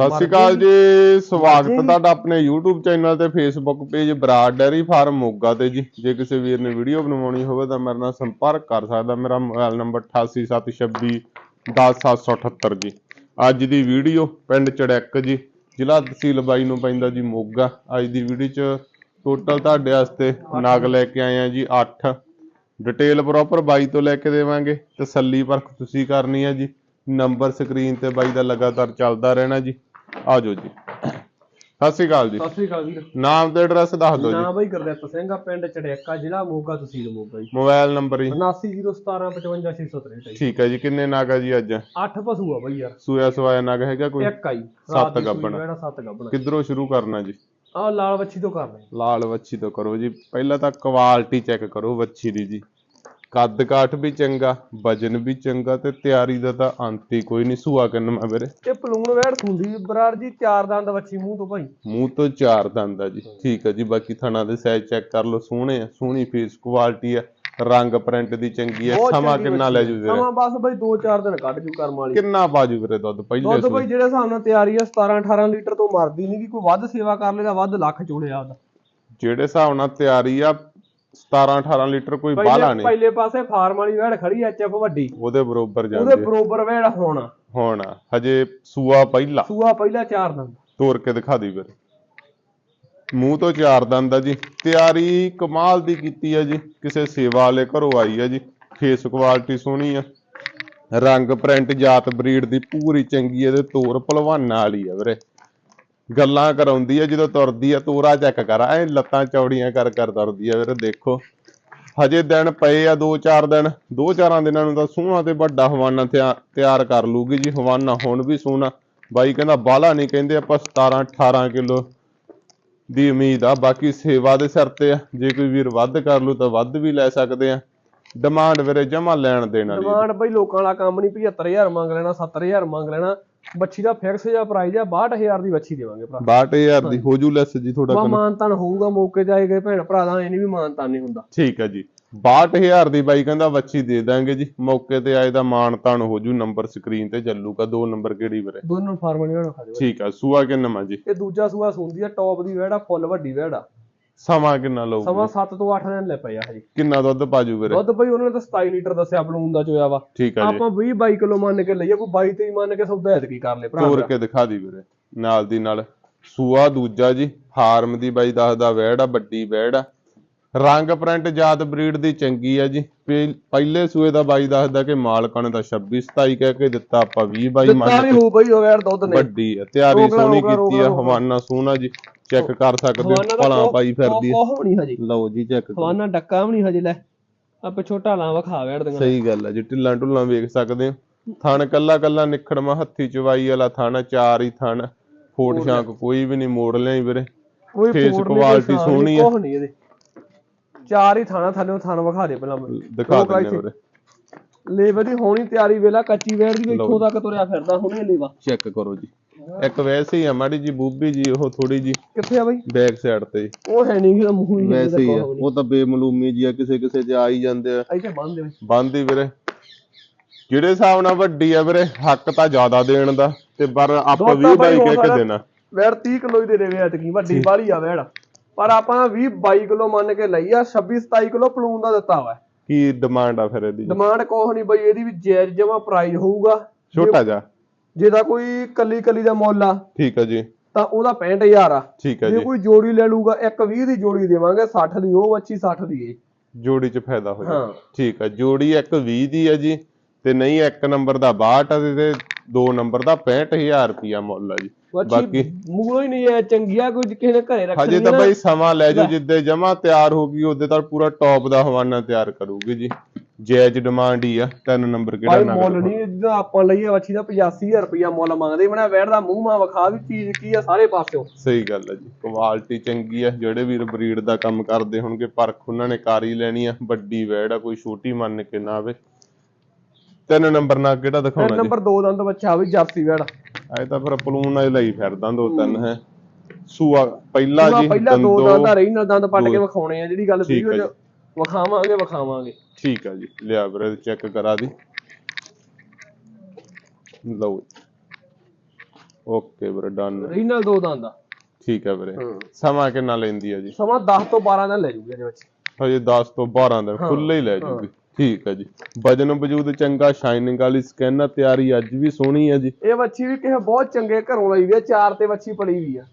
ਸਤਿ ਸ਼੍ਰੀ ਅਕਾਲ ਜੀ, ਸਵਾਗਤ ਤੁਹਾਡਾ ਆਪਣੇ YouTube ਚੈਨਲ ਤੇ Facebook page Brar dairy farm Moga ਤੇ ਜੀ। ਜੇ ਕਿਸੇ ਵੀਰ ਨੇ ਵੀਡੀਓ ਬਣਵਾਉਣੀ ਹੋਵੇ ਤਾਂ ਮੇਰੇ ਨਾਲ ਸੰਪਰਕ ਕਰ ਸਕਦਾ। ਮੇਰਾ ਮੋਬਾਈਲ ਨੰਬਰ 8876 10778 ਜੀ। ਅੱਜ ਦੀ ਵੀਡੀਓ ਪਿੰਡ ਚੜੈਕ ਜੀ, ਜ਼ਿਲ੍ਹਾ ਤਹਿਸੀਲ ਬਾਈ ਨੂੰ ਪੈਂਦਾ ਜੀ ਮੋਗਾ। ਅੱਜ ਦੀ ਵੀਡੀਓ ਚ ਟੋਟਲ ਤੁਹਾਡੇ ਵਾਸਤੇ ਨਾਗ ਲੈ ਕੇ ਆਏ ਆ ਜੀ 8 ਡਿਟੇਲ ਪ੍ਰੋਪਰ ਬਾਈ ਤੋਂ ਲੈ ਕੇ ਦੇਵਾਂਗੇ ਤਸੱਲੀ ਪਰਖ ਤੁਸੀਂ ਕਰਨੀ ਹੈ ਜੀ। ਨੰਬਰ ਸਕਰੀਨ ਤੇ ਬਾਈ ਦਾ ਲਗਾਤਾਰ ਚੱਲਦਾ ਰਹਿਣਾ ਜੀ। ਆਜੋ ਜੀ। ਸਤਿ ਸ਼੍ਰੀ ਅਕਾਲ ਜੀ। ਸਤਿ ਸ੍ਰੀ ਅਕਾਲ ਵੀਰ। ਨਾਮ ਤੇ ਐਡਰੈਸ ਦੱਸ ਦਿਓ ਜੀ। ਨਾਮ ਬਈ ਗੁਰਦਿੱਤ ਸਿੰਘ ਆ ਪਿੰਡ ਚੜਿਆਕਾ ਜ਼ਿਲ੍ਹਾ ਮੋਗਾ ਤਹਿਸੀਲ ਮੋਗਾ ਜੀ। ਮੋਬਾਈਲ ਨੰਬਰ ਜੀ। 7901755663 ਠੀਕ ਹੈ ਜੀ ਕਿੰਨੇ ਨਗ ਆ ਜੀ ਅੱਜ? 8 ਪਸ਼ੂ ਆ ਬਈ ਯਾਰ। ਸੂਆ ਸਵਾਇਆ ਨਗ ਹੈਗਾ ਕੋਈ? ਇੱਕ ਆਈ ਸੱਤ ਗੱਭਣ। ਜਿਹੜਾ ਸੱਤ ਗੱਬਣ। ਕਿੱਧਰੋਂ ਸ਼ੁਰੂ ਕਰਨਾ ਜੀ? ਆ ਲਾਲ ਵੱਛੀ ਤੋਂ ਕਰਨਾ ਲਾਲ ਵੱਛੀ ਤੋਂ ਕਰੋ ਜੀ। ਪਹਿਲਾਂ ਤਾਂ ਕੁਆਲਿਟੀ ਚੈੱਕ ਕਰੋ ਵੱਛੀ ਦੀ ਜੀ। ਕੱਦ ਕਾਠ ਵੀ ਚੰਗਾ ਵਜਨ ਵੀ ਚੰਗਾ ਤੇ ਤਿਆਰੀ ਦਾ ਤਾਂ ਅੰਤ ਹੀ ਕੋਈ ਨਹੀਂ ਸੂਆ ਕਿੰਨਾ ਵੀਰੇ। ਇਹ ਪਲੂਣ ਵੈੜ ਸੁੰਦੀ ਬਰਾੜ ਜੀ ਚਾਰ ਦੰਦ ਵੱਛੀ ਮੂੰਹ ਤੋਂ ਭਾਈ। ਮੂੰਹ ਤੋਂ ਚਾਰ ਦੰਦ ਆ ਜੀ। ਠੀਕ ਹੈ ਜੀ ਬਾਕੀ ਥਣਾ ਦੇ ਸਾਈਜ਼ ਚੈੱਕ ਕਰ ਲਓ ਸੋਹਣੇ ਆ ਸੋਹਣੀ ਫੇਸ ਕੁਆਲਿਟੀ ਆ ਰੰਗ ਪ੍ਰਿੰਟ ਦੀ ਚੰਗੀ ਆ ਬਹੁਤ ਸਮਾਂ ਕਿੰਨਾ ਲੈ ਆ। ਜੂ ਵੀਰੇ? ਸਮਾਂ ਬਸ ਬਈ 2-4 ਦਿਨ ਕੱਢ ਜੂ ਕਰਮ ਵਾਲੀ। ਕਿੰਨਾ ਬਾਜੂ ਵੀਰੇ ਦੁੱਧ? ਪਹਿਲੇ ਦੁੱਧ ਬਈ ਜਿਹੜੇ ਹਿਸਾਬ ਨਾਲ ਤਿਆਰੀ ਆ 17-18 ਲੀਟਰ ਤੋਂ ਮਰਦੀ ਨਹੀਂ ਕਿ ਕੋਈ ਵੱਧ ਸੇਵਾ ਕਰ ਲੇਗਾ ਵੱਧ ਲੱਖ ਚੋੜਿਆ ਉਹਦਾ ਜਿਹੜੇ ਹਿਸਾਬ ਨਾਲ ਤਿਆਰੀ ਆ 17 18 ਲੀਟਰ ਕੋਈ ਬਾਹਲਾ ਪਹਿਲੇ ਨਹੀਂ। ਪਹਿਲੇ ਪਾਸੇ ਫਾਰਮ ਵਾਲੀ ਵੈੜ ਖੜੀ ਐਚਐਫ ਵੱਡੀ। ਉਹਦੇ ਬਰੋਬਰ ਉਹਦੇ ਜਾਂਦੇ ਬਰੋਬਰ ਵੈੜ ਹੋਣਾ। ਹੁਣ ਹਜੇ ਸੂਆ ਪਹਿਲਾ। ਸੂਆ ਪਹਿਲਾ ਚਾਰ ਦੰਦ। ਤੋੜ ਕੇ ਦਿਖਾ ਦੀ ਵੀਰੇ ਮੂੰਹ ਤੋਂ ਚਾਰ ਦੰਦ ਆ ਜੀ। ਤਿਆਰੀ ਕਮਾਲ ਦੀ ਕੀਤੀ ਆ ਜੀ। ਕਿਸੇ ਸੇਵਾ ਵਾਲੇ ਘਰੋਂ ਆਈ ਆ ਜੀ। ਫੇਸ ਕੁਆਲਿਟੀ ਸੋਹਣੀ ਆ। ਰੰਗ ਪ੍ਰਿੰਟ ਜਾਤ ਬਰੀਡ ਦੀ ਪੂਰੀ ਚੰਗੀ ਇਹਦੇ ਤੋਰ ਭਲਵਾਨਾਂ ਵਾਲੀ ਆ ਵੀਰੇ। ਗੱਲਾਂ ਕਰਾਉਂਦੀ ਆ, ਜਦੋਂ ਤੁਰਦੀ ਆ ਤੋਰਾ ਚੈੱਕ ਕਰ, ਐ ਲੱਤਾਂ ਚੌੜੀਆਂ ਕਰ ਕਰ ਤੁਰਦੀ ਆ ਵੀਰੇ, ਦੇਖੋ। ਹਜੇ ਦਿਨ ਪਏ ਆ 2-4 ਦਿਨ 2-4 ਦਿਨਾਂ ਨੂੰ ਤਾਂ ਸੋਹਣਾ ਤੇ ਵੱਡਾ ਹਵਾਨਾ ਤਿਆਰ ਕਰ ਲੂਗੀ ਜੀ, ਹਵਾਨਾ ਹੁਣ ਵੀ ਸੋਹਣਾ ਬਾਈ ਕਹਿੰਦਾ, ਬਾਲਾ ਨਹੀਂ ਕਹਿੰਦੇ ਆਪਾਂ 17-18 ਕਿਲੋ ਦੀ ਉਮੀਦ ਆ, ਬਾਕੀ ਸੇਵਾ ਦੇ ਸਿਰ ਤੇ ਆ। ਜੇ ਕੋਈ ਵੀਰ ਵੱਧ ਕਰ ਲੂ ਤਾਂ ਵੱਧ ਵੀ ਲੈ ਸਕਦੇ ਆ। ਡਿਮਾਂਡ ਵੀਰੇ ਜਮਾ ਲੈਣ ਦੇਣ ਵਾਲੀ ਡਿਮਾਂਡ ਬਈ ਲੋਕਾਂ ਵਾਲਾ ਕੰਮ ਨਹੀਂ 75000 ਮੰਗ ਲੈਣਾ 70000 ਮੰਗ ਲੈਣਾ। ਬੱਚੀ ਦਾ ਫਿਕਸ ਜਿਹਾ ਪ੍ਰਾਈਸ ਆ 62000 ਦੀ ਬੱਚੀ ਦੇਵਾਂਗੇ ਭਰਾ। 62000 ਦੀ ਹੋ। ਜੂ ਲੈਸ ਜੀ ਥੋੜਾ ਬਾ ਮਾਨਤਾਨ ਹੋਊਗਾ ਮੌਕੇ ਤੇ ਆਏ ਗਏ ਭੈਣ ਭਰਾ ਦਾ ਇਹ ਨਹੀਂ ਵੀ ਮਾਨਤਾਨ ਨਹੀਂ ਹੁੰਦਾ। ਠੀਕ ਹੈ ਜੀ। 62000 ਦੀ ਬਾਈ ਕਹਿੰਦਾ ਵੱਛੀ ਦੇ ਦਾਂਗੇ ਜੀ। ਮੌਕੇ ਤੇ ਆਏ ਦਾ ਮਾਣ ਤਾਣ ਹੋ ਜੂ ਨੰਬਰ ਸਕਰੀਨ ਤੇ ਚੱਲੂਗਾ ਦੋ ਨੰਬਰ ਕਿਹੜੀ ਵੀਰੇ? ਦੋਨੋਂ ਫਾਰਮ ਨਹੀਂ ਹੋਣਾ ਖਾਦੇ ਠੀਕ ਆ ਸੂਆ ਕਿੰਨਾ ਜੀ? ਇਹ ਦੂਜਾ ਸੂਆ ਸੁੰਦੀ ਆ ਟੌਪ ਦੀ ਵੈੜ ਆ ਫੁੱਲ ਵੱਡੀ ਵੈੜ ਆ ਸਮਾਂ ਕਿੰਨਾ ਲਊ ਸਮਾਂ 7 ਤੋਂ 8 ਦਿਨ ਲੈ ਪਏ ਆ ਹਜੇ। ਕਿੰਨਾ ਦੁੱਧ ਪਾਜੂ ਵੀਰੇ? ਦੁੱਧ ਬਈ ਉਹਨਾਂ ਨੇ ਤਾਂ 27 ਲੀਟਰ ਦੱਸਿਆ ਬਲੂਨ ਦਾ ਚੋਇਆ ਵਾ। ਠੀਕ ਆ ਜੀ। ਆਪਾਂ 20 22 ਕਿਲੋ ਮੰਨ ਕੇ ਲਈਏ ਕੋਈ 22 23 ਮੰਨ ਕੇ ਸੌਦਾ ਐਤਕੀ ਕਰ ਲੈ ਭਰਾ ਤੋੜ ਮੇਰਾ। ਕੇ ਦਿਖਾ ਦੀ ਵੀਰੇ ਨਾਲ ਦੀ ਨਾਲ। ਸੂਆ ਦੂਜਾ ਜੀ ਫਾਰਮ ਦੀ ਬਾਈ ਦੱਸਦਾ ਵੈੜ ਆ ਵੱਡੀ ਵੈੜ ਆ। ਰੰਗ ਪ੍ਰਿੰਟ ਜਾਤ ਬਰੀਡ ਦੀ ਚੰਗੀ ਆ ਜੀ। ਪਹਿ- ਪਹਿਲੇ ਸੂਏ ਦਾ ਬਾਈ ਦੱਸਦਾ ਕਿ ਮਾਲਕਾਂ ਨੇ ਤਾਂ 26 27 ਕਹਿ ਕੇ ਦਿੱਤਾ ਆਪਾਂ 20 ਬਾਈ ਦਿੱਤਾ ਮੰਨ ਵੀ ਹੋਊ ਬਈ ਉਹ ਵੈੜ ਦੁੱਧ ਨੇ। ਵੱਡੀ ਆ ਤਿਆਰੀ ਸੋਹਣੀ ਕੀਤੀ ਆ। ਹਵਾਨਾ ਸੋਹਣਾ ਜੀ। ਚੈੱਕ ਕਰ ਸਕਦੇ ਹੋ ਭਲਾ ਪਾਈ ਫਿਰਦੀ ਹਜੇ। ਲਓ ਜੀ ਚੈੱਕ ਹਵਾਨਾ ਡੱਕਾ ਵੀ ਨਹੀਂ ਹਜੇ ਲੈ। ਆਪੇ ਛੋਟਾ ਲਾਂ ਵਖਾ ਵੈੜ ਦੀਆਂ ਸਹੀ ਗੱਲ ਆ ਜੀ ਢਿੱਲਾਂ ਢੁੱਲਾਂ ਵੇਖ ਸਕਦੇ ਹੋ। ਥਣ ਕੱਲਾ ਕੱਲਾ ਨਿਖੜਮਾ ਹੱਥੀ ਚਵਾਈ ਵਾਲਾ ਥਣ ਚਾਰ ਹੀ ਥਣ। ਫੋਟ ਸ਼ਾਂਕ ਕੋਈ ਵੀ ਨਹੀਂ ਮੋੜ ਲਿਆਈ ਵੀਰੇ। ਸ਼ਾਨ ਨੀ, ਸੋਹਣੀ ਨਹੀਂ ਇਹਦੇ। ਚਾਰ ਹੀ ਥਾਣਾ ਥੱਲੇ ਥਾਣ ਵਿਖਾ ਦੇ ਪਹਿਲਾਂ। ਦਿਖਾ ਦਿੰਦੇ। ਵੀਰੇ। ਲੇਬਰ ਦੀ ਹੋਣੀ ਤਿਆਰੀ ਵੇਲਾ ਕੱਚੀ ਵੈੜ ਦੀ ਇੱਥੋਂ ਤੱਕ ਤੁਰਿਆ ਫਿਰਦਾ ਹੁਣੇ ਲੇਵਾ। ਚੈੱਕ ਕਰੋ ਜੀ। ਇੱਕ ਵੈਸੇ ਹੀ ਆ ਮਾੜੀ ਜੀ ਬੂਬੀ ਜੀ ਉਹ ਥੋੜੀ ਜੀ ਕਿੱਥੇ ਆ ਬਈ? ਬੈਕ ਸਾਈਡ ਤੇ। ਜੀ। ਉਹ ਹੈ ਨਹੀਂ ਕਿ ਮੂੰਹ ਹੀ ਵੈਸੇ ਹੀ ਆ ਉਹ ਤਾਂ ਬੇਮਲੂਮੀ ਜੀ ਆ ਕਿਸੇ ਕਿਸੇ ਚ ਆ ਹੀ ਜਾਂਦੇ ਆ। ਇੱਥੇ ਬੰਦ ਦੇ ਵਿੱਚ। ਬੰਦ ਹੀ ਵੀਰੇ। ਜਿਹੜੇ ਹਿਸਾਬ ਨਾਲ ਵੱਡੀ ਆ ਵੀਰੇ ਹੱਕ ਤਾਂ ਜ਼ਿਆਦਾ ਦੇਣ ਦਾ ਤੇ ਪਰ ਆਪਾਂ ਦੁੱਧ ਤਾਂ 20 ਬਾਈ ਕਹਿ ਕੇ। ਦੇਣਾ। ਵੈੜ 30 ਕਿਲੋ ਹੀ ਦੇ ਦੇਵੇ ਐਤਕੀ ਵੱਡੀ ਬਾਲੀ ਆ ਵੈੜ। ਪਰ ਆਪਾਂ 20 22 ਕਿਲੋ ਮੰਨ ਕੇ ਲਈ ਆ 26 27 ਕਿਲੋ ਪਲੂਨ ਦਾ ਦਿੱਤਾ ਵਾ। ਕੀ ਡਿਮਾਂਡ ਆ ਫਿਰ ਇਹਦੀ? ਡਿਮਾਂਡ ਕੋਹ ਨਹੀਂ ਬਈ ਇਹਦੀ ਵੀ ਜਾਇਜ਼ ਜਮਾ ਪ੍ਰਾਈਸ ਹੋਊਗਾ। ਛੋਟਾ ਜਾ ਜਿਹਦਾ ਕੋਈ ਕੱਲੀ ਕੱਲੀ ਦਾ ਮੁੱਲ ਆ ਠੀਕ ਆ ਜੀ। ਤਾਂ ਉਹਦਾ 65000 ਆ। ਠੀਕ ਆ ਜੇ ਜੀ। ਕੋਈ ਜੋੜੀ ਲੈ ਲੂਗਾ ਇੱਕ 20 ਦੀ ਜੋੜੀ ਦੇਵਾਂਗੇ 60 ਦੀ ਉਹ ਅੱਛੀ 60 ਦੀ ਇਹ ਜੋੜੀ ਚ ਫਾਇਦਾ ਹੋ ਹਾਂ। ਜਾ ਠੀਕ ਆ ਜੋੜੀ ਇੱਕ 20 ਦੀ ਆ ਜੀ ਤੇ ਨਹੀਂ ਇੱਕ ਨੰਬਰ ਦਾ 62 ਆ ਤੇ ਦੋ ਨੰਬਰ ਦਾ 65000 ਰੁਪਿਆ ਮੁੱਲ ਆ ਜੀ। ਬਾਕੀ ਮੂਲੋਂ ਹੀ ਨਹੀਂ ਐ ਚੰਗੀ ਆ ਕੋਈ ਕਿਸੇ ਨੇ ਘਰੇ ਰੱਖਣੀ ਹਜੇ ਤਾਂ। ਬਈ ਸਮਾਂ ਲੈ ਜਾਓ ਜਿੱਦੇ ਜਮਾ ਤਿਆਰ ਹੋ ਗਈ ਉਹਦੇ ਤਾਂ ਪੂਰਾ ਟੌਪ ਦਾ ਹਵਾਨਾ ਤਿਆਰ ਕਰੂਗੀ ਜੀ। ਜਾਇਜ਼ ਡਿਮਾਂਡ ਹੀ ਆ ਤਿੰਨ ਨੰਬਰ ਕਿਹੜਾ ਭਾਈ ਨੰਬਰ ਮੁੱਲ ਨਹੀਂ ਜਿੱਦਾਂ ਆਪਾਂ ਲਈਏ ਵੱਛੀ ਦਾ 85000 ਰੁਪਇਆ ਮੁੱਲ ਮੰਗਦੇ ਬਣਾ ਵੈੜਦਾ ਮੂੰਹ ਮਾ ਵਿਖਾ ਵੀ ਚੀਜ਼ ਕੀ ਆ ਸਾਰੇ ਪਾਸਿਓਂ। ਸਹੀ ਗੱਲ ਹੈ ਜੀ ਕੁਆਲਿਟੀ ਚੰਗੀ ਆ ਜਿਹੜੇ ਵੀਰ ਬਰੀਡ ਦਾ ਕੰਮ ਕਰਦੇ ਹੋਣਗੇ ਪਰਖ ਉਹਨਾਂ ਨੇ ਕਰ ਹੀ ਲੈਣੀ ਆ ਵੱਡੀ ਵੈੜ ਆ ਕੋਈ ਛੋਟੀ ਮੰਨ ਕੇ ਨਾ ਆਵੇ। ਤਿੰਨ ਨੰਬਰ ਨਾਲ ਕਿਹੜਾ ਦਿਖਾਉਣਾ ਜੀ? ਨੰਬਰ 2 ਦੰਦ ਬੱਚਾ ਵੀ ਜਰਸੀ ਵੈੜ ਐ ਤਾਂ ਫਿਰ ਪਲੂਨ ਨਾਲ ਲਈ ਫਿਰਦਾ ਦੋ ਤਿੰਨ ਹੈ। ਸੂਆ ਪਹਿਲਾ ਜੀ ਪਹਿਲਾਂ ਦੋ ਦੰਦੋ ਆ ਰਹੀ ਨਾਲ ਦੰਦ ਪੱਟ ਕੇ ਦੋ। ਵਿਖਾਉਣੇ ਆ ਜਿਹੜੀ ਗੱਲ ਵੀਡੀਓ ਆ 'ਚ ਵਿਖਾਵਾਂਗੇ ਵਿਖਾਵਾਂਗੇ। ਠੀਕ ਆ ਜੀ ਲਿਆ ਵੀਰੇ ਚੈੱਕ ਕਰਾ ਦੀ। ਲਓ ਓਕੇ ਵੀਰੇ ਡਨ ਰੀਨਲ ਦੋ ਦੰਦ ਦਾ ਠੀਕ ਹੈ ਵੀਰੇ। ਹਾਂ। ਸਮਾਂ ਕਿੰਨਾ ਲੈਂਦੀ ਆ ਜੀ? ਸਮਾਂ 10 ਤੋਂ 12 ਦਿਨ ਲੈ ਜੂਗੀ ਇਹਦੇ ਵਿੱਚ। ਹਜੇ 10 ਤੋਂ 12 ਦਿਨ ਖੁੱਲੇ ਹੀ ਲੈ ਜੂਗੀ। ਠੀਕ ਹੈ ਜੀ। ਵਜਨ ਵਜੂਦ ਚੰਗਾ ਸ਼ਾਈਨਿੰਗ ਵਾਲੀ ਸਕਿਨ ਆ ਤਿਆਰੀ ਅੱਜ ਵੀ ਸੋਹਣੀ ਆ ਜੀ। ਇਹ ਵੱਛੀ ਵੀ ਕਿਸੇ ਬਹੁਤ ਚੰਗੇ ਘਰੋਂ ਲਈ ਵੀ ਆ ਚਾਰ ਤੇ ਵੱਛੀ ਪਲੀ ਵੀ ਆ।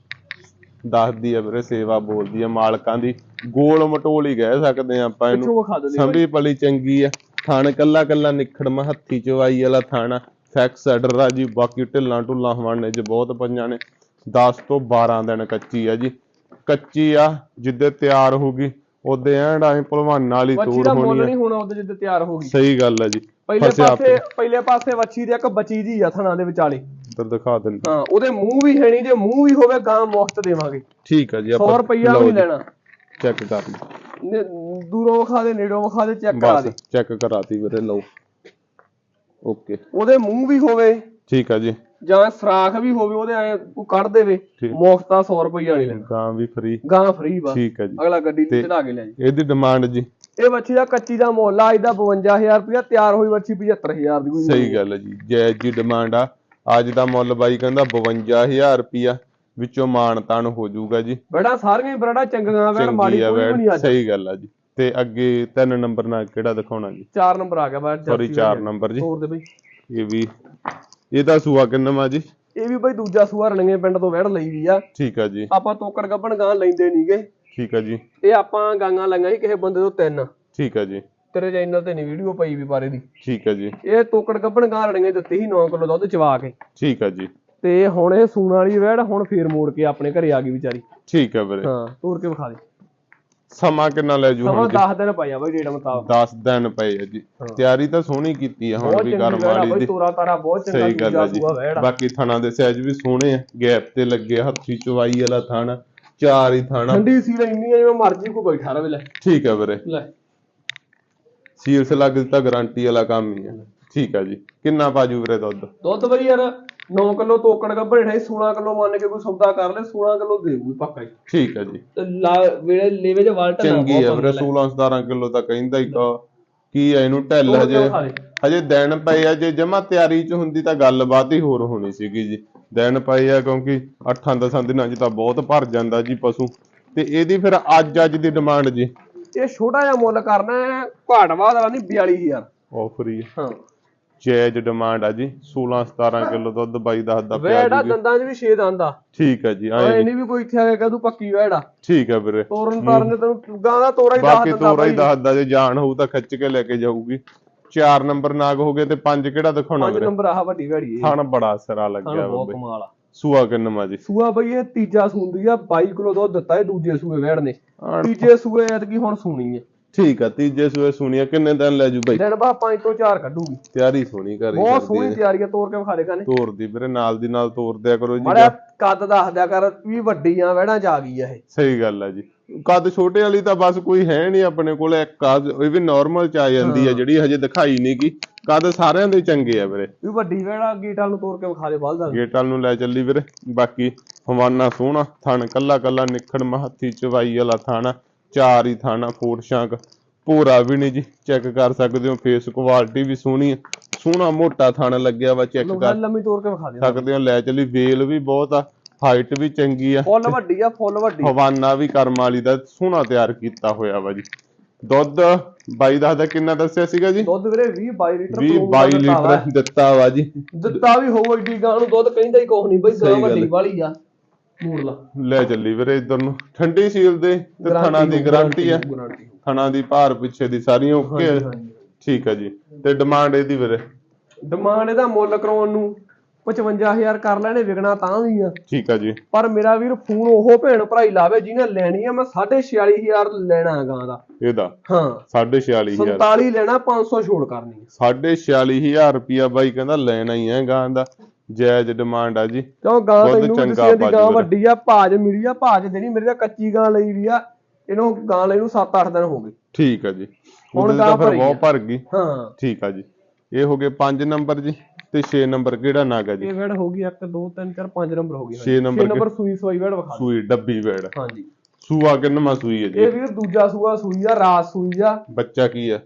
ਦੱਸਦੀ ਆ ਵੀਰੇ ਸੇਵਾ ਬੋਲਦੀ ਆ ਮਾਲਕਾਂ ਦੀ ਗੋਲ ਮਟੋਲ ਹੀ ਕਹਿ ਸਕਦੇ ਆ ਆਪਾਂ ਇਹਨੂੰ। ਵਿਖਾ ਸੰਭੀ ਪਲੀ ਚੰਗੀ ਆ। ਥਣ ਕੱਲਾ ਕੱਲਾ ਨਿਖੜਮਾ ਹੱਥੀ ਚਵਾਈ ਵਾਲਾ ਥਾਣਾ ਫੈਕਸ ਐਡਰ ਆ ਜੀ ਬਾਕੀ ਢਿੱਲਾਂ ਢੁੱਲਾਂ ਹਵਾਨੇ ਚ ਬਹੁਤ ਪਈਆਂ ਨੇ। 10 ਤੋਂ 12 ਦਿਨ ਕੱਚੀ ਆ ਜੀ। ਕੱਚੀ ਆ ਜਿੱਦੇ ਤਿਆਰ ਹੋਗੀ ਉਹਦੇ ਐਂਡ ਆਏ ਭਲਵਾਨਾਂ ਵਾਲੀ ਵੱਛੀ ਤੋੜ ਹੋਣੀ ਆ। ਨਹੀਂ ਹੋਣਾ ਉਹਦੇ ਜਿੱਦ ਤਿਆਰ ਹੋ ਗਈ। ਸਹੀ ਗੱਲ ਆ ਜੀ। ਪਹਿਲੇ ਪਾਸੇ ਪਹਿਲੇ ਪਾਸੇ ਵੱਛੀ ਦੇ ਇੱਕ ਬੱਚੀ ਜੀ ਆ ਥਣਾ ਦੇ ਵਿਚਾਲੇ। ਤੇ ਦਿਖਾ ਦਿੰਦੇ। ਹਾਂ ਉਹਦੇ ਮੂੰਹ ਵੀ ਹੈ ਨਹੀਂ ਜੇ ਮੂੰਹ ਵੀ ਹੋਵੇ ਗਾਂ ਮੁਫਤ ਦੇਵਾਂਗੇ। ਠੀਕ ਆ ਜੀ 100 ਰੁਪਈਆ ਵੀ ਲੈਣਾ। ਚੈੱਕ ਕਰ ਲਓ। ਦੂਰੋਂ ਵਿਖਾ ਦੇ ਨੇੜੋਂ ਵਿਖਾ ਦੇ ਚੈੱਕ ਕਰਾ ਦੇ। ਚੈੱਕ ਕਰਾਤੀ ਵੀਰੇ ਲਓ। ਓਕੇ। ਉਹਦੇ ਮੂੰਹ ਵੀ ਹੋਵੇ ਠੀਕ ਆ ਜੀ। ਜਾਂ ਸਰਾਖ ਵੀ ਹੋਵੇ ਉਹਦੇ ਐ ਉਹ ਕੱਢ ਦੇਵੇ। ਮੁਫਤ ਆ 100 ਰੁਪਈਆ ਨਹੀਂ ਲੈਣਾ। ਗਾਂ ਵੀ ਫ੍ਰੀ ਗਾਂ ਫ੍ਰੀ ਬਸ। ਠੀਕ ਆ ਜੀ। ਅਗਲਾ ਗੱਡੀ ਤੇ ਚੜਾ ਕੇ ਲੈ ਜੀ ਇਹਦੀ ਡਿਮਾਂਡ ਜੀ। ਇਹ ਵੱਛੀ ਦਾ ਕੱਚੀ ਦਾ ਮੁੱਲ ਆ ਇਹਦਾ 52000 ਰੁਪਇਆ ਤਿਆਰ ਹੋਈ ਵੱਛੀ 75000 ਦੀ ਸਹੀ ਗੱਲ ਹੈ ਜੀ ਜਾਇਜ਼ ਜੀ ਡਿਮਾਂਡ ਆ। ਅੱਜ ਦਾ ਮੁੱਲ ਬਾਈ ਕਹਿੰਦਾ 52000 ਰੁਪਿਆ ਵਿੱਚੋਂ ਮਾਣ ਤਾਣ ਹੋ ਜਾਊਗਾ ਜੀ। ਬੜਾ ਸਾਰੀਆਂ ਬੜਾ ਚੰਗੀਆਂ ਵੈਣ ਮਾੜੀ ਆ ਕੋਈ ਨਹੀਂ ਅੱਜ। ਸਹੀ ਗੱਲ ਆ ਜੀ। ਤੇ ਅੱਗੇ ਤਿੰਨ ਨੰਬਰ ਨਾਲ ਕਿਹੜਾ ਦਿਖਾਉਣਾ ਜੀ? 4 ਨੰਬਰ ਆ ਗਿਆ ਬਾਅਦ ਸੌਰੀ 4 ਨੰਬਰ ਜੀ। ਹੋਰ ਦੇ ਬਈ। ਇਹ ਵੀ ਇਹਦਾ ਸੂਆ ਕਿੰਨਾ ਜੀ? ਇਹ ਵੀ ਬਈ ਦੂਜਾ ਸੂਆ ਰਣਗੇ ਪਿੰਡ ਤੋਂ ਵੈੜ ਲਈ ਵੀ ਆ। ਠੀਕ ਆ ਜੀ। ਆਪਾਂ ਤੋਕੜ ਗੱਬਣ ਗਾਂ ਲੈਂਦੇ ਨਹੀਂਗੇ ਠੀਕ ਆ ਜੀ। ਇਹ ਆਪਾਂ ਗਾਂਗਾ ਲੰਗਾ ਸੀ ਕਿਸੇ ਬੰਦੇ ਤੋਂ ਤਿੰਨ। ਠੀਕ ਆ ਜੀ। ਤੇਰੇ ਚੈਨਲ ਤੇ ਨਹੀਂ ਵੀਡੀਓ ਪਈ ਵੀ ਬਾਰੇ ਦੀ। ਠੀਕ ਆ ਜੀ। ਇਹ ਤੋਕੜ ਗੱਬਣ ਗਾਂ ਦਿੱਤੀ ਸੀ 9 ਕਿਲੋ ਦੁੱਧ ਚਵਾ ਕੇ। ਠੀਕ ਆ ਜੀ। ਤੇ ਹੁਣ ਇਹ ਸੂਣ ਵਾਲੀ ਵੈੜ ਹੁਣ ਫੇਰ ਮੋੜ ਕੇ ਆਪਣੇ ਘਰੇ ਆ ਗਈ ਵਿਚਾਰੀ। ਠੀਕ ਆ ਵੀਰੇ। ਹਾਂ ਤੋੜ ਕੇ ਵਿਖਾ ਦੇ। ਸਮਾਂ ਕਿੰਨਾ ਲੈ ਜੂ ਹੁਣ ਜੀ? 10 ਦਿਨ ਪਾਇਆ ਬਈ ਡੇਟ ਮੁਤਾਬਕ। 10 ਦਿਨ ਪਏ ਆ ਜੀ। ਤਿਆਰੀ ਤਾਂ ਸੋਹਣੀ ਕੀਤੀ ਆ ਹੁਣ ਵੀ ਆ ਵਾਲੀ ਦੀ। ਤੋਰਾ ਤਾਰਾ ਬਹੁਤ ਚੰਗਾ ਦੂਜਾ ਹੈ ਸੂਆ ਵੈੜ ਬਾਕੀ ਥਣਾ ਦੇ ਸਾਈਜ਼ ਵੀ ਸੋਹਣੇ ਆ। ਗੈਪ ਤੇ ਲੱਗੇ ਹੱਥੀ ਚਵਾਈ ਵਾਲਾ ਥਣ ਚਾਰ ਹੀ ਥਾਣਾ। ਠੰਡੀ ਸੀ ਇੰਨੀ ਆ ਜਿਵੇਂ ਮਰਜ਼ੀ ਕੋਈ ਬੈਠਾ ਰਵੇ ਲੈ। ਠੀਕ ਆ ਵੀਰੇ। ਲੈ। ਸੀਲਸ ਲੱਗ ਦਿੱਤਾ ਗਾਰੰਟੀ ਵਾਲਾ ਕੰਮ ਹੀ ਆ ਠੀਕ ਆ ਜੀ। ਕਿੰਨਾ ਪਾਜੂ ਵੀਰੇ ਦੁੱਧ? ਦੁੱਧ ਬਈ ਯਾਰ 9 ਕਿਲੋ ਤੋਕੜ ਗੱਬੜ ਹੈ 16 ਕਿਲੋ ਮੰਨ ਕੇ ਕੋਈ ਸੌਦਾ ਕਰ ਲੈ 16 ਕਿਲੋ ਦੇਊਗੀ ਪੱਕਾ ਹੀ। ਠੀਕ ਆ ਜੀ। ਤੇ ਲਾ ਵੇਲੇ ਲੇਵੇ ਚ ਵਾਲਟ ਨਾ ਚੰਗੀ ਆ ਵੀਰੇ 16 17 ਕਿਲੋ ਤਾਂ ਕਹਿੰਦਾ ਹੀ ਕਾ ਕੀ ਆ ਇਹਨੂੰ ਢਿੱਲ ਹਜੇ? ਹਜੇ ਦਿਨ ਪਏ ਆ ਜੇ ਜਮਾ ਤਿਆਰੀ ਚ ਹੁੰਦੀ ਤਾਂ ਗੱਲਬਾਤ ਹੀ ਹੋਰ ਹੋਣੀ ਸੀਗੀ ਜੀ। ਦਿਨ ਪਏ ਆ ਕਿਉਂਕਿ 8-10 ਦਿਨਾਂ ਚ ਤਾਂ ਬਹੁਤ ਭਰ ਜਾਂਦਾ ਜੀ ਪਸ਼ੂ। ਤੇ ਇਹਦੀ ਫਿਰ ਅੱਜ ਅੱਜ ਦੀ ਡਿਮਾਂਡ ਜੀ। ਇਹ ਛੋਟਾ ਜਿਹਾ ਮੁੱਲ ਕਰਨਾ ਹੈ ਘਾਟ ਬਾਦ ਵਾਲਾ ਨਹੀਂ 42000 ਆਫਰ ਹੀ। ਹਾਂ। ਜਾਇਜ਼ ਡਿਮਾਂਡ ਆ ਜੀ 16 17 ਕਿਲੋ ਦੁੱਧ ਬਾਈ ਦਾ ਦਾ ਪਿਆ ਵੇੜਾ ਦੰਦਾਂ 'ਚ ਵੀ ਛੇ ਦੰਦ ਆ। ਠੀਕ ਆ ਜੀ ਐ ਨਹੀਂ ਵੀ ਕੋਈ ਇੱਥੇ ਆ ਕੇ ਕਹਦੂ ਪੱਕੀ ਵੇੜਾ ਠੀਕ ਆ ਵੀਰੇ। ਤੋਰਨ ਤਾਰਨ ਤੈਨੂੰ ਗਾਂ ਦਾ ਤੋਰਾ ਹੀ ਦੱਸ ਬਾਕੀ ਤੋਰਾ ਹੀ ਬਈ। ਦੱਸਦਾ ਜੇ ਜਾਣ ਹੋਊ ਤਾਂ ਖਿੱਚ ਕੇ ਲੈ ਕੇ ਜਾਊਗੀ। ਚਾਰ ਨੰਬਰ ਨਾਗ ਹੋ ਗਏ ਤੇ ਪੰਜ ਕਿਹੜਾ ਦਿਖਾਉਣਾ ਪੰਜ ਵੀਰੇ? ਨੰਬਰ ਆਹ ਵੱਡੀ ਵੇੜੀ ਇਹ ਥਣ ਬੜਾ ਸਿਰਾ ਲੱਗਿਆ ਬਹੁਤ ਕਮਾਲ ਆ। ਸੂਆ ਕਿੰਨਵਾ ਜੀ ਸੂਆ ਬਈ ਇਹ ਤੀਜਾ ਸੂੰਦੀ ਆ 22 ਕਿਲੋ ਦੁੱਧ ਦਿੱਤਾ ਇਹ ਦੂਜੇ ਸੂਏ ਵੇੜ ਨੇ। ਤੀਜੇ ਸੂਏ ਐਤਕੀ ਹੁਣ ਸੂਣੀ ਹੈ ਠੀਕ ਆ ਤੀਜੇ ਸੂਏ ਸੁਣੀਆ ਕਿੰਨੇ ਦਿਨ ਲੈ ਜੂ ਬਾਈ? ਦਿਨ ਬਾ 5 ਤੋਂ 4 ਕੱਢੂਗੀ। ਤਿਆਰੀ ਸੋਹਣੀ ਕਰੀ ਬਹੁਤ ਸੋਹਣੀ ਤਿਆਰੀ ਆ ਤੋੜ ਕੇ ਵਿਖਾ ਦੇ ਕਾਨੇ ਤੋਰ ਦੀ ਵੀਰੇ ਨਾਲ ਦੀ ਨਾਲ ਤੋਰ ਦਿਆ ਕਰੋ ਜੀ ਮਾੜਾ ਕੱਦ ਦੱਸ ਦਿਆ ਕਰ ਵੀ ਵੱਡੀ ਆ ਚ ਆ ਗਈ ਆ ਇਹ। ਸਹੀ ਗੱਲ ਆ ਜੀ। ਕੱਦ ਛੋਟੇ ਵਾਲੀ ਤਾਂ ਬਸ ਕੋਈ ਹੈ ਨਹੀਂ ਆਪਣੇ ਕੋਲ ਇੱਕ ਕੱਦ ਇਹ ਵੀ ਨਾਰਮਲ ਚ ਆ ਜਾਂਦੀ ਆ ਜਿਹੜੀ ਹਜੇ ਦਿਖਾਈ ਨਹੀਂ ਗੀ ਕੱਦ ਸਾਰਿਆਂ ਦੇ ਚੰਗੇ ਆ ਵੀਰੇ। ਵੀ ਵੱਡੀ ਵੇੜਾ ਗੀਟਾਂ ਨੂੰ ਤੋੜ ਕੇ ਵਿਖਾ ਦੇ ਬਲਦਾ ਗੇਟ ਨੂੰ ਲੈ ਚੱਲੀ ਵੀਰੇ। ਬਾਕੀ ਹਵਾਨਾ ਸੋਹਣਾ ਥਣ ਕੱਲਾ ਕੱਲਾ ਨਿਖੜ ਮਹੱਥੀ ਚਵਾਈ ਵਾਲਾ ਥਾਣਾ ਚਾਰ ਹੀ ਥਾਣਾ ਫੋਟ ਸ਼ਾਂਕ। ਪੂਰਾ ਵੀ ਨਹੀਂ ਜੀ ਚੈੱਕ ਕਰ ਸਕਦੇ ਹੋ ਫੇਸ ਕੁਆਲਿਟੀ ਵੀ ਸੋਹਣੀ ਹੈ। ਸੋਹਣਾ ਮੋਟਾ ਥਣ ਲੱਗਿਆ ਵਾ ਚੈੱਕ ਕਰ ਲੰਮੀ ਤੋੜ ਕੇ ਵਿਖਾ ਦੇ ਸਕਦੇ ਹੋ ਲੈ ਚੱਲੀ ਵੇਲ ਵੀ ਬਹੁਤ ਆ। ਹਾਈਟ ਵੀ ਚੰਗੀ ਆ। ਫੁੱਲ ਵੱਡੀ ਆ ਫੁੱਲ ਵੱਡੀ। ਹਵਾਨਾ ਵੀ ਕਰਮ ਵਾਲੀ ਦਾ ਸੋਹਣਾ ਤਿਆਰ ਕੀਤਾ ਹੋਇਆ ਵਾ ਜੀ। ਦੁੱਧ ਬਾਈ ਦਾ ਕਿੰਨਾ ਦੱਸਿਆ ਸੀਗਾ ਜੀ? ਦੁੱਧ ਵੀਰੇ 20 22 ਲੀਟਰ 20 ਪਲੂਣ ਦਾ 22 ਦਿੱਤਾ ਵਾ। ਲੀਟਰ ਦਿੱਤਾ ਵਾ ਜੀ। ਦਿੱਤਾ ਵੀ ਹੋਊ ਏਡੀ ਗਾਂ ਨੂੰ ਦੁੱਧ ਕਹਿੰਦਾ ਹੀ ਕੁਛ ਨਹੀਂ ਬਈ ਗਾਂ ਵੱਡੀ। ਵਾਲੀ ਆ ਮੂੜ ਲਾ। ਲੈ ਚੱਲੀ ਵੀਰੇ ਇਧਰ ਨੂੰ। ਠੰਡੀ ਸੀਲ ਦੇ ਤੇ ਥਣਾ ਦੀ ਗਾਰੰਟੀ ਆ। ਥਣਾ ਦੀ ਭਾਰ ਪਿੱਛੇ ਦੀ ਸਾਰੀਆਂ ਓਕੇ। ਠੀਕ ਆ ਜੀ। ਤੇ ਡਿਮਾਂਡ ਇਹਦੀ ਵੀਰੇ? ਡਿਮਾਂਡ ਇਹਦਾ ਮੁੱਲ ਕਰਾਉਣ ਨੂੰ 55000 ਕਰ ਲੈਣੇ ਵਿਕਣਾ ਤਾਂ ਵੀ ਆ। ਠੀਕ ਆ ਜੀ। ਪਰ ਮੇਰਾ ਵੀਰ ਫੋਨ ਉਹ ਭੈਣ ਭਰਾਈ ਲਾਵੇ ਜਿਹਨੇ ਲੈਣੀ ਆ ਮੈਂ 46500 ਲੈਣਾ ਗਾਂ ਦਾ ਇਹਦਾ? ਹਾਂ। 46500 47 ਲੈਣਾ 500 ਛੋੜ ਕਰਨੀ ਆ। 46500 ਰੁਪਿਆ ਬਾਈ ਕਹਿੰਦਾ ਲੈਣਾ ਹੀ ਹੈ ਗਾਂ ਦਾ। ਜਾਇਜ਼ ਡਿਮਾਂਡ ਆ ਜੀ। ਕਿਉਂ ਗਾਂ ਤੈਨੂੰ ਕਿਸੇ ਦੀ ਗਾਂ। ਵੱਡੀ ਆ ਭਾਜ ਮਿਲੀ ਆ ਭਾਜ ਦੇਣੀ ਮੇਰੀ ਤਾਂ ਕੱਚੀ ਗਾਂ ਲਈ ਵੀ ਆ। ਇਹਨੂੰ ਗਾਂ ਲਈ ਨੂੰ 7-8 ਦਿਨ ਹੋ ਗਏ। ਠੀਕ ਆ ਜੀ। ਹੁਣ ਗਾਂ ਫਿਰ ਬਹੁਤ। ਭਰ ਗਈ। ਹਾਂ। ਠੀਕ ਆ ਜੀ। ਇਹ ਹੋ ਗਏ 5 ਨੰਬਰ ਜੀ। ਤੇ 6 ਨੰਬਰ ਕਿਹੜਾ ਨਾਗਾ ਜੀ? ਇਹ ਵੇੜ ਹੋ ਗਈ 1 2 3 4 5 ਨੰਬਰ ਹੋ ਗਈ ਛੇ number ਛੇ ਨੰਬਰ ਸੂਈ ਸਵਾਈ ਵੇੜ ਵਿਖਾ ਸੂਈ ਡੱਬੀ ਵੇੜ ਹਾਂਜੀ। ਸੂਆ ਕਿੰਨਵਾਂ ਸੂਈ ਹੈ ਜੀ? ਇਹ ਵੀਰ ਦੂਜਾ ਸੂਆ ਸੂਈ ਆ ਰਾਤ ਸੂਈ ਆ। ਬੱਚਾ ਕੀ ਆ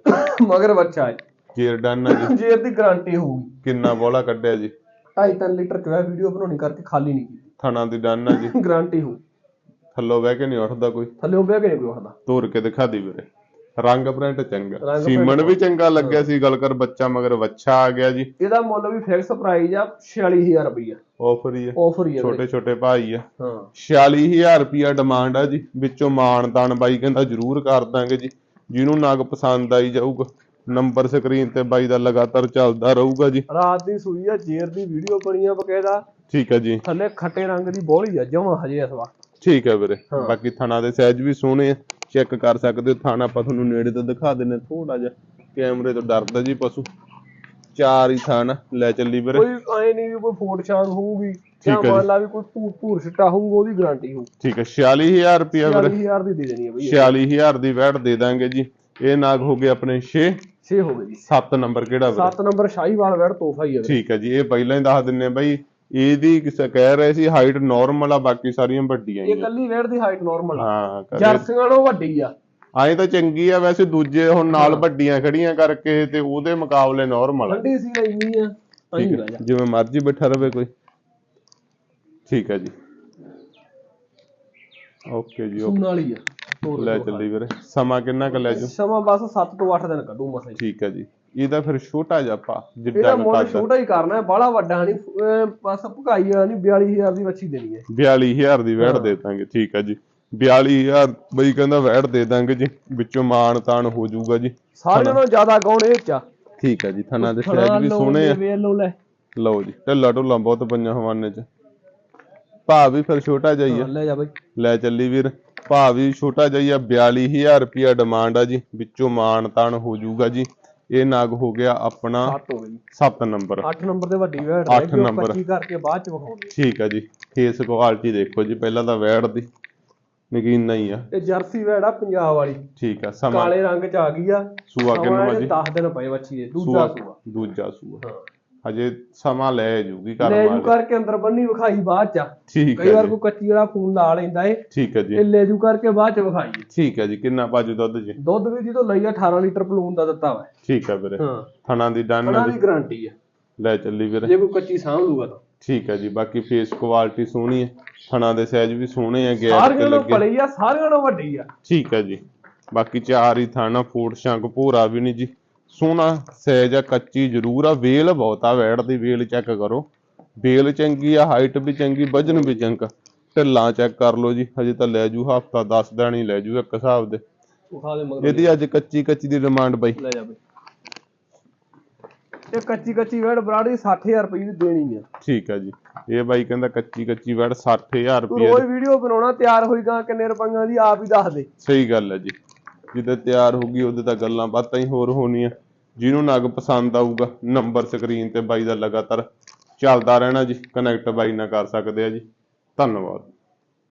ਮਗਰ ਬੱਚਾ ਹੈ। ਜੇਰ ਡਨ ਆ ਜੀ। ਜੇਰ ਦੀ ਗਾਰੰਟੀ ਹੋਊਗੀ। ਕਿੰਨਾ ਬੋਲਾ ਕੱਢਿਆ ਜੀ? 2.5 ਲੀਟਰ ਚੋਇਆ ਵੀਡੀਓ ਬਣਾਉਣੀ ਕਰਕੇ ਖਾਲੀ ਨਹੀਂ ਕੀਤੀ। ਥਣਾ ਦੀ ਡਨ ਆ ਜੀ। ਗਾਰੰਟੀ ਹੋ ਥੱਲੋਂ ਬਹਿ ਕੇ ਨਹੀਂ ਉੱਠਦਾ ਕੋਈ। ਥੱਲੇ ਬਹਿ ਕੇ ਨਹੀਂ ਕੋਈ ਉੱਠਦਾ। ਤੋਰ ਕੇ ਦਿਖਾ ਦੀ ਵੀਰੇ। ਰੰਗ ਪ੍ਰਿੰਟ ਚੰਗਾ। ਰੰਗ ਸੀਮਨ ਵੀ ਚੰਗਾ ਲੱਗਿਆ ਸੀ ਗੱਲ ਕਰ ਬੱਚਾ ਮਗਰ ਵੱਛਾ ਆ ਗਿਆ ਜੀ। ਇਹਦਾ ਮੁੱਲ ਵੀ ਫਿਕਸ ਪ੍ਰਾਈਸ ਆ 46000 ਰੁਪਈਆ। ਆਫਰ ਹੀ ਹੈ ਆਫਰ ਹੀ ਆ। ਛੋਟੇ ਛੋਟੇ ਭਾਈ ਆ। ਹਾਂ। 46000 ਰੁਪਿਆ ਡਿਮਾਂਡ ਆ ਜੀ ਵਿੱਚੋਂ ਤਾਣ ਬਾਈ ਕਹਿੰਦਾ ਜ਼ਰੂਰ ਕਰ ਦਾਂਗੇ ਜੀ। ਜਿਹਨੂੰ ਨਗ ਪਸੰਦ ਆਈ ਜਾਊਗਾ ਨੰਬਰ ਸਕਰੀਨ ਤੇ ਬਾਈ ਦਾ ਲਗਾਤਾਰ ਚੱਲਦਾ ਰਹੂਗਾ ਜੀ। ਰਾਤ ਦੀ ਸੂਈ ਆ ਜੇਰ ਦੀ ਵੀਡੀਓ ਬਣੀ ਆ ਬਕਾਇਦਾ। ਠੀਕ ਹੈ ਜੀ। ਥੱਲੇ ਖੱਟੇ ਰੰਗ ਦੀ ਬੋਲੀ ਆ ਜਮਾ ਹਜੇ ਇਸ ਵਾਰ। ਠੀਕ ਹੈ ਵੀਰੇ। ਬਾਕੀ ਥਣਾ ਦੇ ਸਾਈਜ਼ ਵੀ ਸੋਹਣੇ ਆ। ਚੈੱਕ ਕਰ ਸਕਦੇ ਹੋ ਥਾਣਾ ਆਪਾਂ ਤੁਹਾਨੂੰ ਨੇੜੇ ਤੋਂ ਦਿਖਾ ਦਿੰਨੇ ਥੋੜਾ ਜਿਹਾ ਕੈਮਰੇ ਤੋਂ ਡਰਦਾ ਜੀ ਪਸ਼ੂ। ਚਾਰ ਹੀ ਥਾਣਾ ਲੈ ਚੱਲੀ ਵੀਰੇ। ਕੋਈ ਐ ਨਹੀਂ ਵੀ ਕੋਈ ਫੋਟ ਛਾਂਗ ਹੋਊਗੀ ਜਾਂ ਹੈ ਮੰਨ। ਲਾ ਵੀ ਕੋਈ ਭੂਰ ਭੂਰ ਸਿੱਟਾ ਹੋਊਗਾ ਉਹਦੀ ਗਾਰੰਟੀ ਹੋਊ। ਠੀਕ ਹੈ 46000 ਰੁਪਿਆ ਵੀਰੇ। 40000 ਦੀ ਦੇ ਦੇਣੀ ਆ ਬਈ 46000 ਦੀ ਵੈਟ ਦੇ ਦਾਂਗੇ ਜੀ। ਇਹ ਨਾਗ ਹੋ ਗਏ ਆਪਣੇ 6 6 ਹੋ ਗਏ ਜੀ। 7 ਨੰਬਰ ਕਿਹੜਾ ਵੀਰੇ? 7 ਨੰਬਰ ਸ਼ਾਹੀਵਾਲ ਵੈੜ ਤੋਹਫਾ ਹੀ ਆ ਵੀਰੇ। ਠੀਕ ਹੈ ਜੀ ਇਹ ਪਹਿਲਾਂ ਹੀ ਦੱਸ ਦਿੰਨੇ ਬਾਈ। ਇਹਦੀ ਕਿਸੇ ਕਹਿ ਰਹੇ ਸੀ ਹਾਈਟ ਨਾਰਮਲ ਆ ਬਾਕੀ ਸਾਰੀਆਂ ਵੱਡੀਆਂ ਹੀ ਇਹ ਆ। ਕੱਲੀ ਵੈੜ ਦੀ ਹਾਈਟ ਨਾਰਮਲ ਆ। ਹਾਂ ਕਰੇ ਜਰਸੀਆਂ ਨਾਲੋਂ ਵੱਡੀ ਆ। ਆਏ ਤਾਂ ਚੰਗੀ ਆ ਵੈਸੇ ਦੂਜੇ ਹੁਣ ਨਾਲ ਵੱਡੀਆਂ ਖੜੀਆਂ ਕਰਕੇ ਤੇ ਉਹਦੇ ਮੁਕਾਬਲੇ ਨਾਰਮਲ ਆ। ਠੰਡੀ ਸੀ ਇੰਨੀ ਆ। ਅਹੀਂ ਠੀਕ ਰਹਿ ਹੈ ਜਾ ਜਿਵੇਂ ਮਰਜ਼ੀ ਬੈਠਾ ਰਵੇ ਕੋਈ। ਠੀਕ ਹੈ ਜੀ। ਓਕੇ ਜੀ ਓਕੇ। ਸੂਣ ਵਾਲੀ ਆ। ਲੈ ਚੱਲੀ ਵੀਰੇ। ਸਮਾਂ ਕਿੰਨਾ ਕੁ ਲੈ ਜੂ ਸਮਾਂ ਬਸ 7 ਤੋਂ 8 ਦਿਨ ਕੱਢੂ ਮਸਾਂ ਹੀ। ਠੀਕ ਹੈ ਜੀ। ਇਹਦਾ ਫਿਰ ਛੋਟਾ ਜਿਹਾ ਪਾ ਜਿੱਡਾ ਇਹਦਾ ਮੁੱਲ ਛੋਟਾ ਹੀ ਕਰਨਾ ਹੈ ਬਾਹਲਾ ਵੱਡਾ ਨਹੀਂ ਅਹ ਬਸ ਭੁਕਾਈ ਵਾਲਾ ਨਹੀਂ 42000 ਦੀ ਵੱਛੀ ਦੇਣੀ ਹੈ। 42000 ਦੀ ਵੈਟ ਦੇ ਦਾਂਗੇ ਠੀਕ ਹੈ ਜੀ। 42000 ਬਈ ਕਹਿੰਦਾ ਵੈਟ ਦੇ ਦਾਂਗੇ ਜੀ ਵਿੱਚੋਂ ਮਾਣ ਤਾਣ ਹੋ ਜਾਊਗਾ ਜੀ। ਸਾਰਿਆਂ ਨਾਲੋਂ ਜ਼ਿਆਦਾ ਗੌਣ ਇਹ ਚ ਆ? ਠੀਕ ਹੈ ਜੀ ਥਣਾ ਦੇ ਸਾਈਜ਼ ਵੀ ਸੋਹਣੇ ਆ। ਵੇਲ ਲਓ ਲੈ। ਲਓ ਜੀ ਢੱਲਾ ਢੁੱਲਾ ਬਹੁਤ ਪਈਆਂ ਹਵਾਨੇ ਚ। ਭਾ ਵੀ ਫਿਰ ਛੋਟਾ ਜਾਈ ਆ। ਲੈ ਜਾ ਬਈ। ਲੈ ਚੱਲੀ ਵੀਰ ਭਾ ਵੀ ਛੋਟਾ ਜਾਈ ਆ 42000 ਰੁਪਿਆ ਡਿਮਾਂਡ ਆ ਜੀ ਵਿੱਚੋਂ ਮਾਣ ਤਾਣ ਹੋ ਜਾਊਗਾ ਜੀ। ਇਹ ਨਾਗ ਹੋ ਗਿਆ ਆਪਣਾ 7 ਹੋ ਗਈ। 7 ਨੰਬਰ। 8 ਨੰਬਰ ਤੇ ਵੱਡੀ ਵੈੜ ਗਈ ਉਹ ਨੰਬਰ। ਕੱਚੀ ਕਰਕੇ ਬਾਅਦ ਚ ਵਿਖਾਉਂਦੇ ਠੀਕ ਆ ਜੀ। ਫੇਸ ਕੁਆਲਿਟੀ ਦੇਖੋ ਜੀ ਪਹਿਲਾਂ ਤਾਂ ਵੈੜ ਦੀ ਨਗੀਨਾ ਹੀ ਆ। ਇਹ ਜਰਸੀ ਵੈੜ ਆ ਪੰਜਾਬ ਵਾਲੀ। ਠੀਕ ਆ ਸਮਾਂ ਕਾਲੇ ਰੰਗ ਚ ਆ ਗਈ ਆ। ਸੂਆ ਕਿੰਨਾ ਜੀ? 10 ਦਿਨ ਪਏ ਵੱਛੀ ਦੇ ਦੂਜਾ ਸੂਆ। ਦੂਜਾ ਸੂਆ। ਹਾਂ। ਹਜੇ ਸਮਾਂ ਲੈ ਜੂਗੀ ਘਰ ਲੈ ਜੂ ਕਰਕੇ ਅੰਦਰ ਬੰਨੀ ਵਿਖਾਈ ਬਾਅਦ ਚ। ਠੀਕ ਕਈ ਹੈ ਵਾਰ ਜੀ। ਕੋਈ ਕੱਚੀ ਵਾਲਾ ਫੋਨ ਲਾ ਲੈਂਦਾ ਏ। ਠੀਕ ਹੈ ਜੀ। ਇਹ ਲੈ ਜੂ ਕਰਕੇ ਬਾਅਦ ਚ ਵਿਖਾਈ। ਠੀਕ ਹੈ ਜੀ। ਕਿੰਨਾ ਪਾਜੂ ਦੁੱਧ ਜੀ? ਦੁੱਧ ਵੀ ਜਦੋਂ ਲਈ ਆ 18 ਲੀਟਰ ਪਲੂਨ ਦਾ ਦਿੱਤਾ ਵਾ। ਠੀਕ ਹੈ ਵੀਰੇ। ਹਾਂ। ਥਣਾ ਦੀ ਡਨ ਦੀ ਗਾਰੰਟੀ ਆ। ਲੈ ਚੱਲੀ ਵੀਰੇ। ਜੇ ਕੋਈ ਕੱਚੀ ਸਾਂਭ ਲੂਗਾ ਤਾਂ। ਠੀਕ ਹੈ ਜੀ। ਬਾਕੀ ਫੇਸ ਕੁਆਲਿਟੀ ਸੋਹਣੀ ਹੈ। ਥਣਾ ਦੇ ਸਾਈਜ਼ ਵੀ ਸੋਹਣੇ ਆ ਤੇ ਸਾਰਿਆਂ ਨੂੰ ਲੱਗੇ। ਪਲੀ ਆ ਸਾਰਿਆਂ ਨੂੰ ਵੱਡੀ ਆ। ਠੀਕ ਹੈ ਜੀ। ਬਾਕੀ ਚਾਰ ਹੀ ਥਾਣਾ ਫੂਟ ਸ਼ੰਕ ਭੂਰਾ ਵੀ ਨਹੀਂ ਜੀ। ਸੋਹਣਾ ਸਾਈਜ਼ ਆ ਕੱਚੀ ਜ਼ਰੂਰ ਆ ਵੇਲ ਬਹੁਤ ਆ ਵੈੜ ਦੀ ਵੇਲ ਚੈੱਕ ਕਰੋ। ਵੇਲ ਚੰਗੀ ਆ ਹਾਈਟ ਵੀ ਚੰਗੀ ਵਜਨ ਵੀ ਚੰਗਾ। ਢਿੱਲਾਂ ਚੈੱਕ ਕਰ ਲਓ ਜੀ ਹਜੇ ਤਾਂ ਲੈ ਜੂ ਹਫਤਾ 10 ਦਿਨ ਹੀ ਲੈ ਜੂ ਇੱਕ ਹਿਸਾਬ ਦੇ। ਇਹਦੀ ਅੱਜ ਕੱਚੀ ਕੱਚੀ ਦੀ ਡਿਮਾਂਡ ਬਾਈ। ਲੈ ਜਾ ਬਈ। ਇਹ ਕੱਚੀ ਕੱਚੀ ਵੈੜ ਬਰਾੜੀ 60000 ਰੁਪਏ ਦੀ ਦੇਣੀ ਆ। ਠੀਕ ਹੈ ਜੀ। ਇਹ ਬਾਈ ਕਹਿੰਦਾ ਕੱਚੀ ਕੱਚੀ ਵੈੜ 60000 ਤੂੰ ਰੁਪਏ ਰੋਜ਼ ਵੀਡੀਓ ਬਣਾਉਣਾ ਤਿਆਰ ਹੋਈ ਗਾ ਕਿੰਨੇ ਰੁਪਈਆਂ ਦੀ ਆਪ ਹੀ ਦੱਸ ਦੇ। ਸਹੀ ਗੱਲ ਹੈ ਜੀ। ਜਿੱਦੇ ਤਿਆਰ ਹੋ ਗਈ, ਉਹਦੇ ਤਾਂ ਗੱਲਾਂ ਬਾਤਾਂ ਹੀ ਹੋਰ ਹੋਣੀਆਂ। ਜਿਹਨੂੰ ਨਗ ਪਸੰਦ ਆਊਗਾ ਨੰਬਰ ਸਕਰੀਨ ਤੇ ਬਾਈ ਦਾ ਲਗਾਤਾਰ ਚੱਲਦਾ ਰਹਿਣਾ ਜੀ ਕਨੈਕਟ ਬਾਈ ਨਾਲ ਕਰ ਸਕਦੇ ਆ ਜੀ। ਧੰਨਵਾਦ।